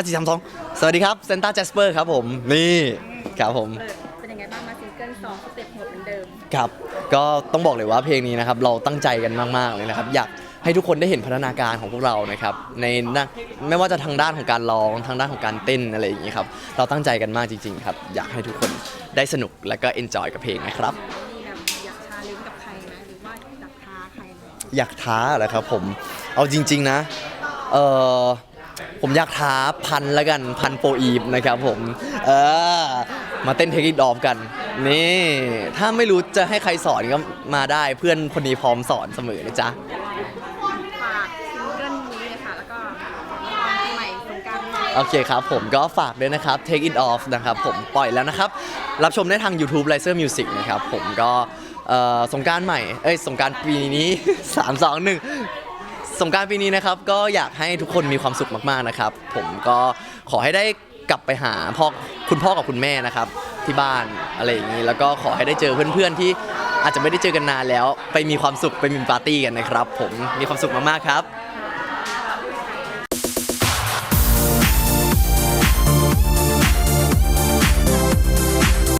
ห้าสี่สามสองสวัสดีครับเซนต้าแจสเปอร์ครับผม นี่ครับผม เปิดเป็นยังไงบ้างมาซิงเกิลสองสเต็ปโหดเหมือนเดิม ครับ ก็ต้องบอกเลยว่าเพลงนี้นะครับ เราตั้งใจกันมาก ๆ เลยนะครับ อยากให้ทุกคนได้เห็นพัฒนาการของพวกเรานะครับ ในด้านไม่ว่าจะทางด้านของการร้องทางด้านของการเต้นอะไรอย่างนี้ครับ เราตั้งใจกันมากจริง ๆ ครับ อยากให้ทุกคนได้สนุกและก็เอนจอยกับเพลงนะครับ มีแบบอยากชาเลนจ์กับใครไหมหรือว่าอยากท้าใครไหมอยากท้าเหรอครับผม เอาจริง ๆ นะ เออ ผมอยากท้าพันแล้วกันพันโปรอีฟนะครับผม เออ มาเต้นเทคนิคดอฟกัน นี่ ถ้าไม่รู้จะให้ใครสอนก็มาได้เพื่อนคนนี้พร้อมสอนเสมอนะจ๊ะฝากซิงเกิลนี้เลยค่ะ แล้วก็ละครปีใหม่สงกรารโอเคครับผมก็ฝากด้วยนะครับ Take It Off นะครับผมปล่อยแล้วนะครับ รับชมได้ทาง YouTube l i c e r Music นะครับผมก็เอ่อสงกรารใหม่ เอ้ยสงกรารปีนี้ 3 2 1 สงกรารปีนี้นะครับก็อยากให้ทุกคนมีความสุขมากๆนะครับ ผมก็ขอให้ได้กลับไปหาพ่อคุณพ่อกับคุณแม่นะครับ ที่บ้านอะไรอย่างนี้แล้วก็ขอให้ได้เจอเพื่อนๆที่อาจจะไม่ได้เจอกันนานแล้ว ไปมีความสุขไปมีปาร์ตี้กันนะครับ ผมมีความสุขมากๆครับ